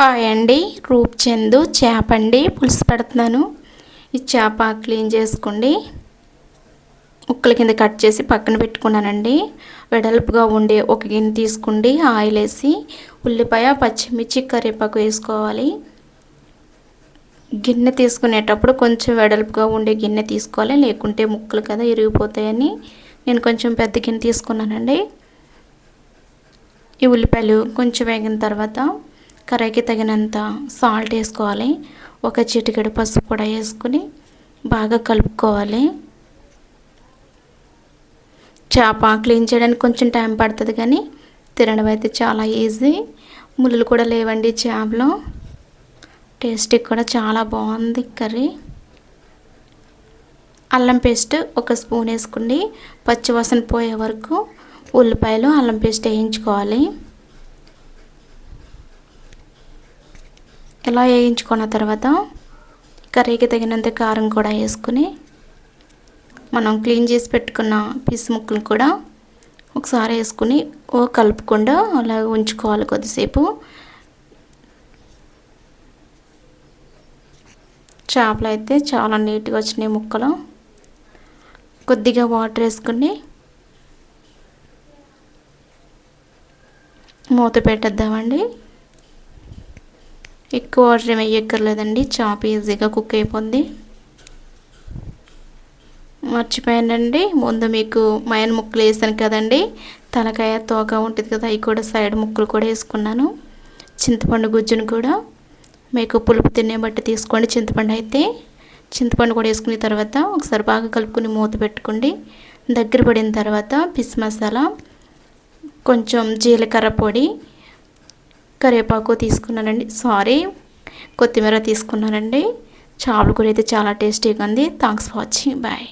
Hi అండి. రూప్చందు చేప అండి. పులుసు పెడుతున్నాను. ఈ చేప క్లీన్ చేసుకోండి. ముక్కల కింద కట్ చేసి పక్కన పెట్టుకున్నానండి. వెడల్పుగా ఉండే ఒక గిన్నె తీసుకోండి ఆయిల్ వేసి ఉల్లిపాయ పచ్చిమిర్చి కరివేపాకు వేసుకోవాలి. గిన్నె తీసుకునేటప్పుడు కొంచెం వెడల్పుగా ఉండే గిన్నె తీసుకోవాలి. లేకుంటే ముక్కలు కదా ఇరిగిపోతాయని నేను కొంచెం పెద్ద గిన్నె తీసుకున్నానండి. ఈ ఉల్లిపాయలు కొంచెం వేగిన తర్వాత కర్రీకి తగినంత సాల్ట్ వేసుకోవాలి. ఒక చిటికెడు పసుపు కూడా వేసుకుని బాగా కలుపుకోవాలి. చేప క్లీన్ చేయడానికి కొంచెం టైం పడుతుంది కానీ తినడం అయితే చాలా ఈజీ. ముళ్ళు కూడా లేవండి చేపలో. టేస్ట్ కూడా చాలా బాగుంది కర్రీ. అల్లం పేస్ట్ ఒక స్పూన్ వేసుకోండి. పచ్చివాసన పోయే వరకు ఉల్లిపాయలు అల్లం పేస్ట్ వేయించుకోవాలి. ఇలా వేయించుకున్న తర్వాత కర్రీకి తగినంత కారం కూడా వేసుకుని మనం క్లీన్ చేసి పెట్టుకున్న పీసు ముక్కలు కూడా ఒకసారి వేసుకుని ఓ కలుపుకుండా అలా ఉంచుకోవాలి కొద్దిసేపు. చేపలు అయితే చాలా నీట్గా వచ్చినాయి ముక్కలు. కొద్దిగా వాటర్ వేసుకుని మూత పెట్టేద్దామండి. ఎక్కువ వాటర్ ఏమి వేయక్కర్లేదండి చాప్ ఈజీగా కుక్ అయిపోద్ది మర్చిపోయానండి. ముందు మీకు మైన్ ముక్కలు వేసాను కదండి. తలకాయ తోక ఉంటుంది కదా అవి కూడా సైడ్ ముక్కలు కూడా వేసుకున్నాను. చింతపండు గుజ్జును కూడా. మీకు పులుపు తినే బట్టి తీసుకోండి చింతపండు అయితే. చింతపండు కూడా వేసుకున్న తర్వాత ఒకసారి బాగా కలుపుకొని మూత పెట్టుకోండి. దగ్గర పడిన తర్వాత పిస్ మసాలా కొంచెం జీలకర్ర పొడి కరివేపాకు తీసుకున్నానండి. సారీ కొత్తిమీర తీసుకున్నానండి. చేపల కూర అయితే చాలా టేస్టీగా ఉంది. Thanks for watching bye